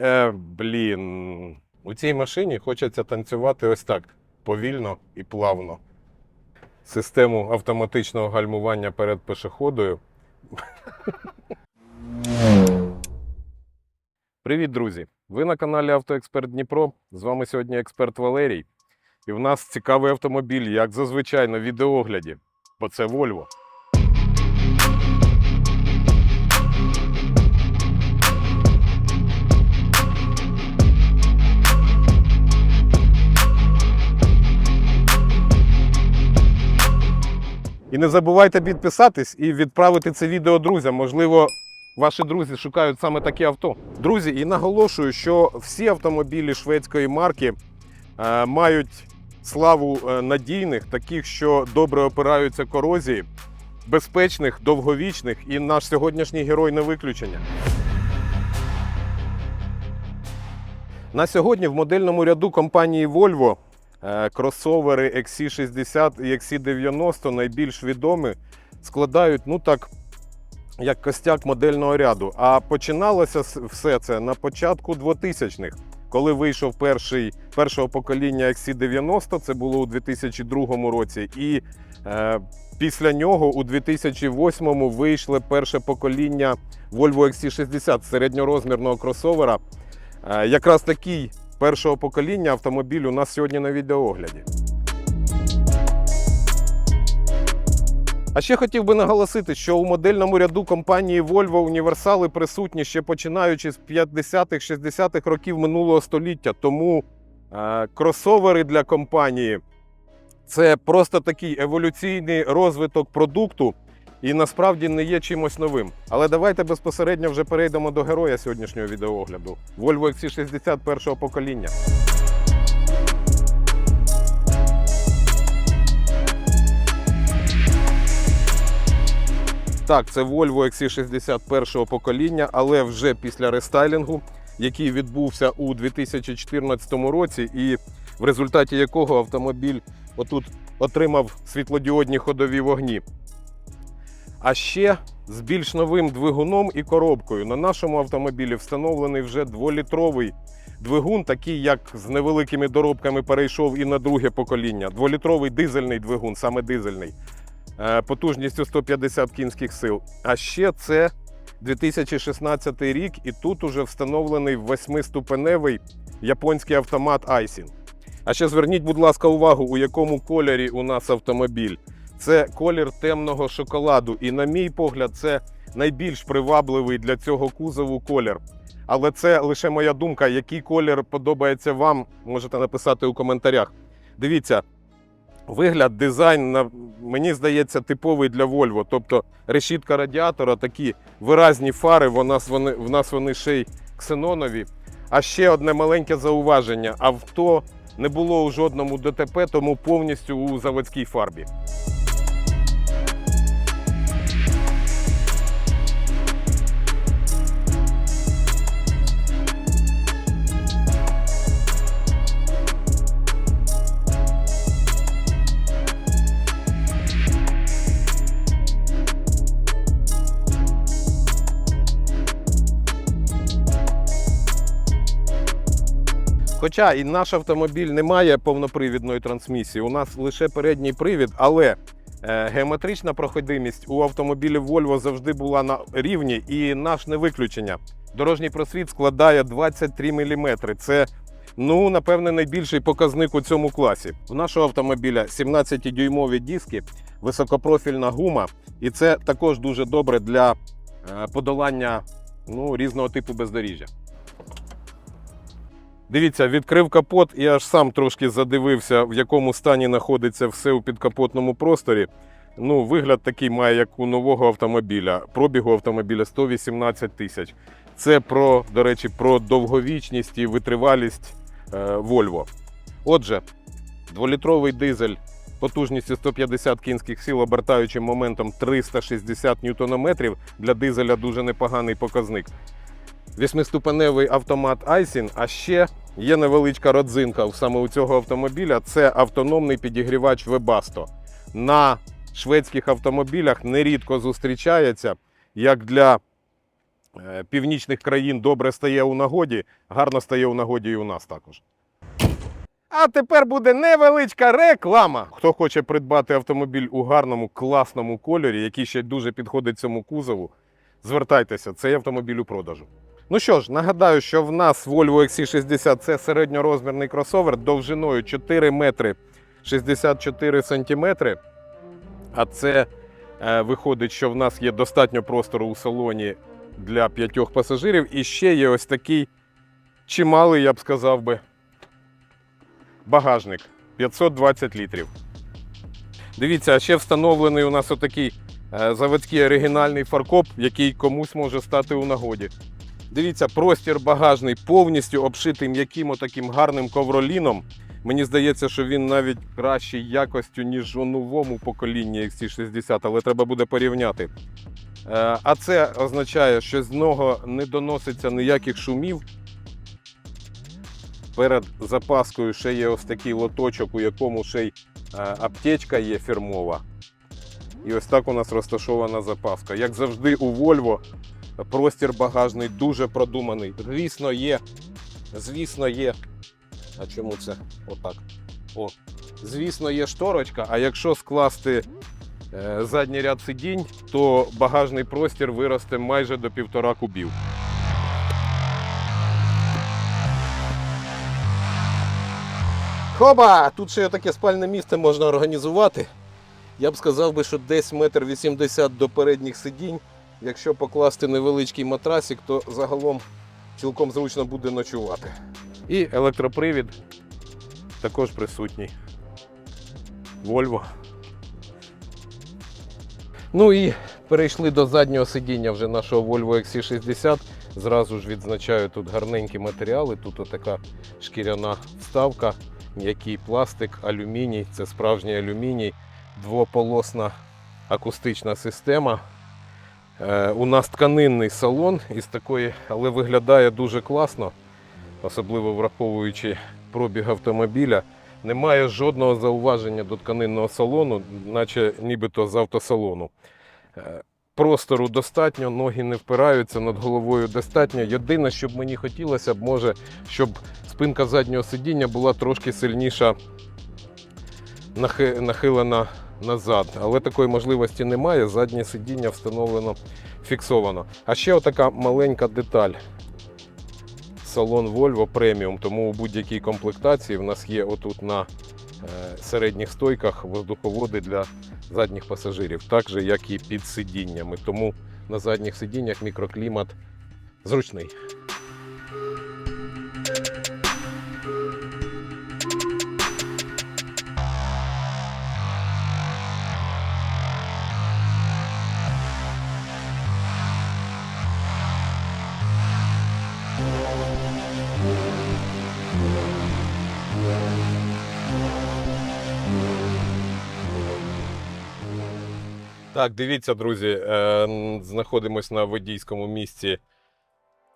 Е, блін. У цій машині хочеться танцювати ось так повільно і плавно. Систему автоматичного гальмування перед пешеходою. Привіт, друзі! Ви на каналі Автоексперт Дніпро. З вами сьогодні експерт Валерій. І в нас цікавий автомобіль, як зазвичай на відеогляді, бо це Volvo. Не забувайте підписатись і відправити це відео друзям. Можливо, ваші друзі шукають саме такі авто. Друзі, і наголошую, що всі автомобілі шведської марки е, мають славу е, надійних, таких, що добре опираються корозії, безпечних, довговічних, і наш сьогоднішній герой не виключення. На сьогодні в модельному ряду компанії Volvo кросовери XC60 і XC90 найбільш відомі складають, ну так, як костяк модельного ряду. А починалося все це на початку 2000-х, коли вийшов перший, першого покоління XC90, це було у 2002 році. І е, після нього у 2008 вийшло перше покоління Volvo XC60 середньорозмірного кросовера. Е, Якраз такий першого покоління автомобіль у нас сьогодні на відеоогляді. А ще хотів би наголосити, що у модельному ряду компанії Volvo універсали присутні ще починаючи з 50-х, 60-х років минулого століття. Тому е, кросовери для компанії це просто такий еволюційний розвиток продукту і насправді не є чимось новим. Але давайте безпосередньо вже перейдемо до героя сьогоднішнього відеоогляду Volvo XC60 першого покоління. Так, це Volvo XC60 першого покоління, але вже після рестайлінгу, який відбувся у 2014 році, і в результаті якого автомобіль отут отримав світлодіодні ходові вогні. А ще з більш новим двигуном і коробкою. На нашому автомобілі встановлений вже дволітровий двигун, такий як з невеликими доробками перейшов і на друге покоління. Дволітровий дизельний двигун, саме дизельний, е, потужністю 150 кінських сил. А ще це 2016 рік, і тут уже встановлений восьмиступеневий японський автомат Aisin. А ще зверніть, будь ласка, увагу, у якому кольорі у нас автомобіль. Це колір темного шоколаду. І, на мій погляд, це найбільш привабливий для цього кузову колір. Але це лише моя думка. Який колір подобається вам, можете написати у коментарях. Дивіться, вигляд, дизайн, мені здається, типовий для Volvo. Тобто решітка радіатора, такі виразні фари, в нас вони, в нас вони ще й ксенонові. А ще одне маленьке зауваження: авто не було у жодному ДТП, тому повністю у заводській фарбі. Хоча і наш автомобіль не має повнопривідної трансмісії, у нас лише передній привід, але е, геометрична проходимість у автомобілів Volvo завжди була на рівні, і наш не виключення. Дорожній просвіт складає 23 мм. Це, ну, напевне, найбільший показник у цьому класі. У нашого автомобіля 17-дюймові диски, високопрофільна гума, і це також дуже добре для е, подолання ну, різного типу бездоріжжя. Дивіться, відкрив капот і аж сам трошки задивився, в якому стані знаходиться все у підкапотному просторі. Ну, вигляд такий має, як у нового автомобіля. Пробігу автомобіля 118 тисяч. Це про, до речі, про довговічність і витривалість е, Volvo. Отже, дволітровий дизель потужністю 150 кінських сил, обертаючим моментом 360 ньютонометрів. Для дизеля дуже непоганий показник. Восьмиступеневий автомат Aisin, а ще є невеличка родзинка саме у цього автомобіля. Це автономний підігрівач Webasto. На шведських автомобілях нерідко зустрічається як для е, північних країн добре стає у нагоді, гарно стає у нагоді і у нас також. А тепер буде невеличка реклама. Хто хоче придбати автомобіль у гарному, класному кольорі, який ще дуже підходить цьому кузову, звертайтеся, цей автомобіль у продажу. Ну що ж, нагадаю, що в нас Volvo XC60 це середньорозмірний кросовер довжиною 4 метри 64 сантиметри. А це е, виходить, що в нас є достатньо простору у салоні для п'ятьох пасажирів. І ще є ось такий чималий, я б сказав би, багажник 520 літрів. Дивіться, а ще встановлений у нас отакий е, заводський оригінальний фаркоп, який комусь може стати у нагоді. Дивіться, простір багажний повністю обшитий м'яким отаким гарним ковроліном. Мені здається, що він навіть кращий якостю, ніж у новому поколінні XC60, але треба буде порівняти. Е, А це означає, що з нього не доноситься ніяких шумів. Перед запаскою ще є ось такий лоточок, у якому ще й е, аптечка є фірмова. І ось так у нас розташована запаска. Як завжди, у Volvo простір багажний дуже продуманий. Звісно, є. Звісно, є. А чому це отак? О. Звісно, є шторочка, а якщо скласти е, задній ряд сидінь, то багажний простір виросте майже до півтора кубів. Хоба! Тут ще таке спальне місце можна організувати. Я б сказав би, що десь метр вісімдесят до передніх сидінь. Якщо покласти невеличкий матрасик, то загалом цілком зручно буде ночувати. І електропривід також присутній. Volvo. Ну і перейшли до заднього сидіння вже нашого Volvo XC60. Зразу ж відзначаю тут гарненькі матеріали. Тут отака шкіряна вставка, м'який пластик, алюміній. Це справжній алюміній, двополосна акустична система. Е, у нас тканинний салон із такої, але виглядає дуже класно, особливо враховуючи пробіг автомобіля. Немає жодного зауваження до тканинного салону, наче нібито з автосалону. Е, Простору достатньо, ноги не впираються, над головою достатньо. Єдине, що б мені хотілося б, може, щоб спинка заднього сидіння була трошки сильніша нахилена назад. Але такої можливості немає. Заднє сидіння встановлено фіксовано. А ще отака маленька деталь. Салон Volvo преміум, тому у будь-якій комплектації в нас є отут на е, середніх стойках воздуховоди для задніх пасажирів, так же як і під сидіннями. Тому на задніх сидіннях мікроклімат зручний. Так, дивіться, друзі, е, знаходимось на водійському місці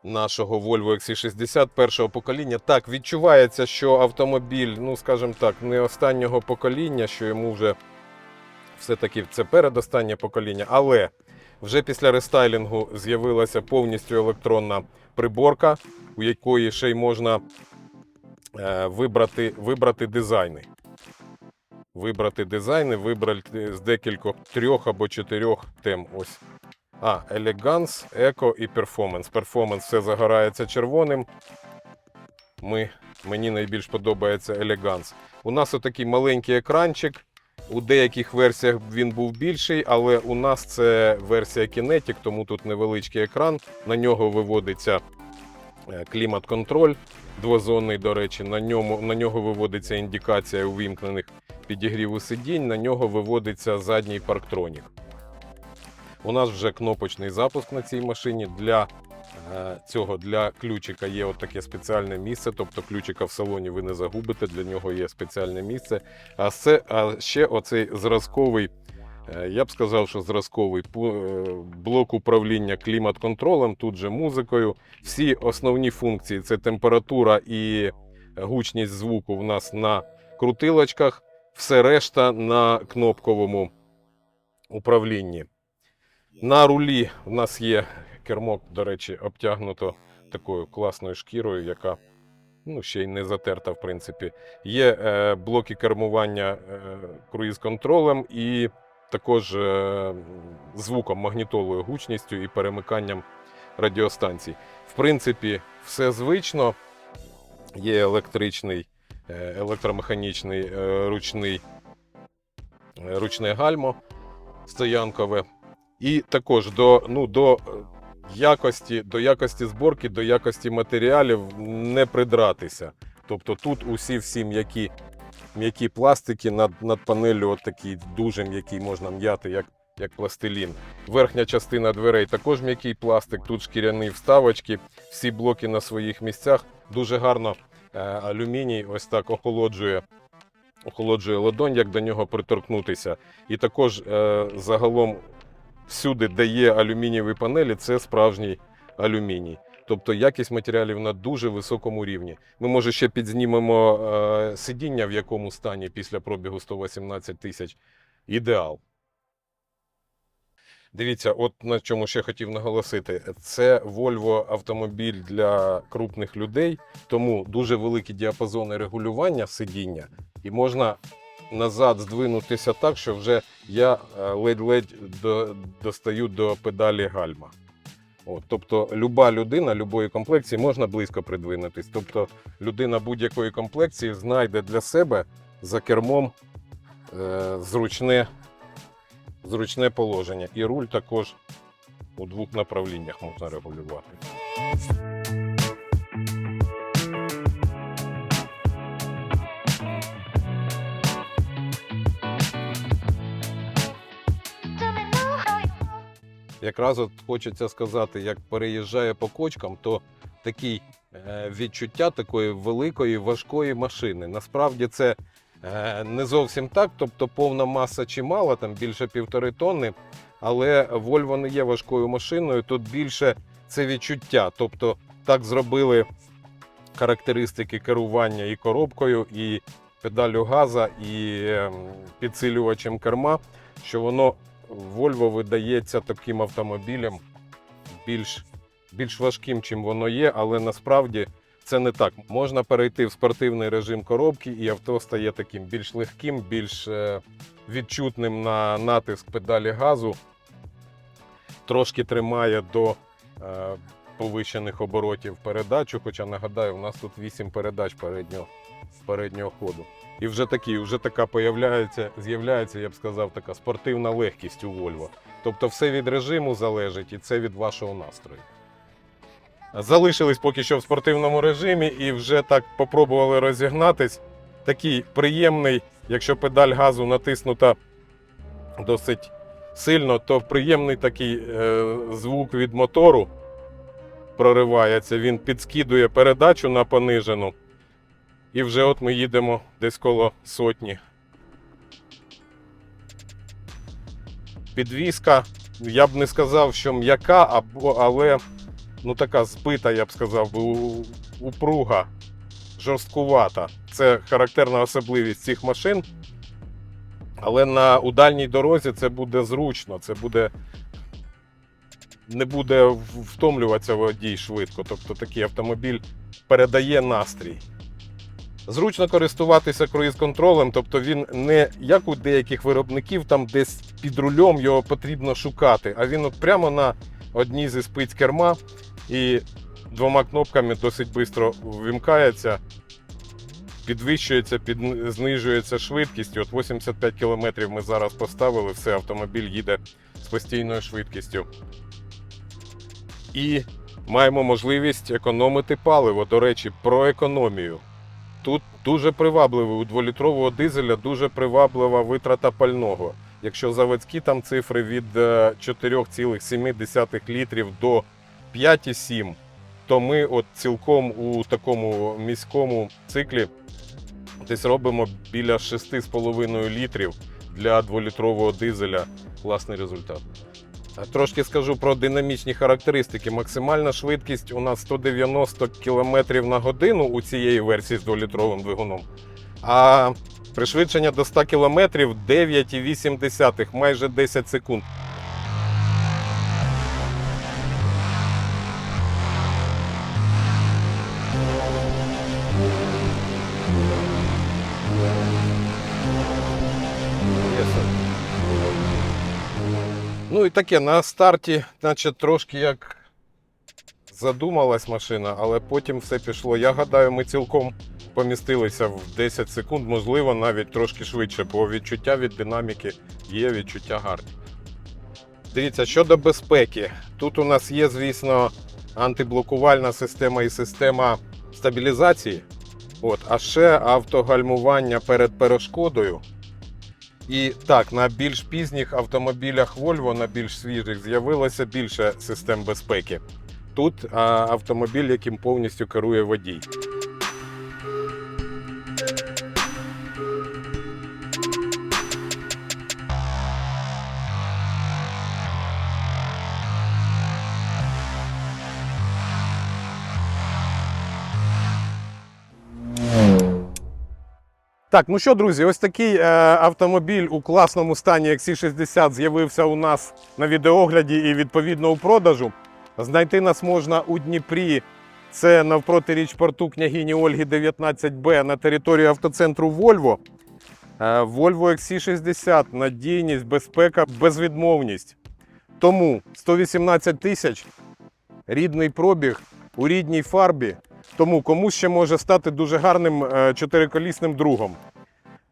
нашого Volvo XC60 першого покоління. Так, відчувається, що автомобіль, ну скажімо так, не останнього покоління, що йому вже все-таки це передостаннє покоління, але вже після рестайлінгу з'явилася повністю електронна приборка, у якої ще й можна е, вибрати, вибрати дизайни вибрати дизайни, вибрати з декількох трьох або чотирьох тем. Ось. А, елеганс, еко і перформанс. Перформанс все загорається червоним. Ми, мені найбільш подобається елеганс. У нас отакий маленький екранчик. У деяких версіях він був більший, але у нас це версія Kinetic, тому тут невеличкий екран. На нього виводиться е, клімат-контроль, двозонний, до речі. На, ньому, на нього виводиться індикація увімкнених підігріву сидінь, на нього виводиться задній парктронік. У нас вже кнопочний запуск на цій машині. Для е, цього для ключика є от таке спеціальне місце, тобто ключика в салоні ви не загубите, для нього є спеціальне місце. А, це, а ще оцей зразковий, я б сказав, що зразковий е, блок управління клімат-контролем, тут же музикою. Всі основні функції це температура і гучність звуку в нас на крутилочках все решта на кнопковому управлінні. На рулі в нас є кермо, до речі, обтягнуто такою класною шкірою, яка ну, ще й не затерта, в принципі. Є е, блоки кермування е, круїз-контролем і також е, звуком, магнітолою, гучністю і перемиканням радіостанцій. В принципі, все звично. Є електричний, е, електромеханічний е, ручний, ручне гальмо стоянкове. І також до, ну, до якості, до якості зборки, до якості матеріалів не придратися. Тобто тут усі всі м'які, м'які пластики над, над панелью, от такі дуже м'які, можна м'яти, як, як пластилін. Верхня частина дверей також м'який пластик, тут шкіряні вставочки, всі блоки на своїх місцях. Дуже гарно е, алюміній ось так охолоджує, охолоджує ладонь, як до нього приторкнутися. І також е, загалом всюди, де є алюмінієві панелі, це справжній алюміній. Тобто якість матеріалів на дуже високому рівні. Ми, може, ще підзнімемо е, сидіння, в якому стані після пробігу 118 тисяч. Ідеал. Дивіться, от на чому ще хотів наголосити. Це Volvo автомобіль для крупних людей, тому дуже великі діапазони регулювання сидіння, і можна назад здвинутися так, що вже я е, ледь-ледь достаю до педалі гальма. От, тобто, люба людина любої комплекції можна близько придвинутись. Тобто, людина будь-якої комплекції знайде для себе за кермом е, зручне, зручне положення. І руль також у двох направліннях можна регулювати. Якраз от хочеться сказати, як переїжджає по кочкам, то такий е, відчуття такої великої важкої машини. Насправді це е, не зовсім так, тобто повна маса чимала, там більше півтори тонни, але Volvo не є важкою машиною. Тут більше це відчуття. Тобто так зробили характеристики керування і коробкою, і педалю газа, і ем, підсилювачем керма, що воно Volvo видається таким автомобілем більш, більш важким, чим воно є, але насправді це не так. Можна перейти в спортивний режим коробки, і авто стає таким більш легким, більш е, відчутним на натиск педалі газу. Трошки тримає до е, повищених оборотів передачу. Хоча нагадаю, у нас тут 8 передач переднього, переднього ходу. І вже такі, вже така появляється, з'являється, я б сказав, така спортивна легкість у Volvo. Тобто все від режиму залежить і це від вашого настрою. Залишились поки що в спортивному режимі і вже так попробували розігнатись. Такий приємний, якщо педаль газу натиснута досить сильно, то приємний такий е, звук від мотору проривається. Він підскидує передачу на понижену. І вже от ми їдемо десь коло сотні. Підвізка, я б не сказав, що м'яка, або, але ну така збита, я б сказав, упруга, жорсткувата. Це характерна особливість цих машин. Але на у дальній дорозі це буде зручно, це буде. Не буде втомлюватися водій швидко. Тобто такий автомобіль передає настрій. Зручно користуватися круїз-контролем, тобто він не як у деяких виробників, там десь під рулем його потрібно шукати, а він от прямо на одній зі спиць керма і двома кнопками досить швидко вимкається, підвищується, під, знижується швидкість. От 85 км ми зараз поставили, все, автомобіль їде з постійною швидкістю. І маємо можливість економити паливо. До речі, про економію. Тут дуже привабливий у 2-літрового дизеля, дуже приваблива витрата пального. Якщо заводські там цифри від е, 4,7 літрів до 5,7, то ми от цілком у такому міському циклі десь робимо біля 6,5 літрів для 2-літрового дизеля. Класний результат. Трошки скажу про динамічні характеристики. Максимальна швидкість у нас 190 км на годину у цієї версії з 2-літровим двигуном. А пришвидшення до 100 км 9,8, майже 10 секунд. Ну і таке, на старті, наче трошки як задумалась машина, але потім все пішло. Я гадаю, ми цілком помістилися в 10 секунд, можливо, навіть трошки швидше, бо відчуття від динаміки є відчуття гарні. Дивіться, щодо безпеки, тут у нас є, звісно, антиблокувальна система і система стабілізації. От, а ще автогальмування перед перешкодою. І так, на більш пізніх автомобілях Volvo, на більш свіжих, з'явилося більше систем безпеки. Тут автомобіль, яким повністю керує водій. Так, ну що, друзі, ось такий е, автомобіль у класному стані XC60 з'явився у нас на відеогляді і відповідно у продажу. Знайти нас можна у Дніпрі. Це навпроти річпорту княгині Ольги 19Б на території автоцентру Volvo. Е, Volvo XC60, надійність, безпека, безвідмовність. Тому 118 тисяч, рідний пробіг у рідній фарбі. Тому комусь ще може стати дуже гарним е, чотириколісним другом.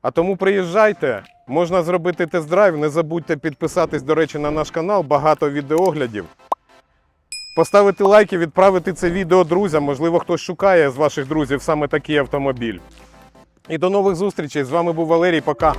А тому приїжджайте, можна зробити тест-драйв. Не забудьте підписатись, до речі, на наш канал, багато відеоглядів. Поставити лайки, відправити це відео друзям. Можливо, хтось шукає з ваших друзів саме такий автомобіль. І до нових зустрічей. З вами був Валерій. Пока.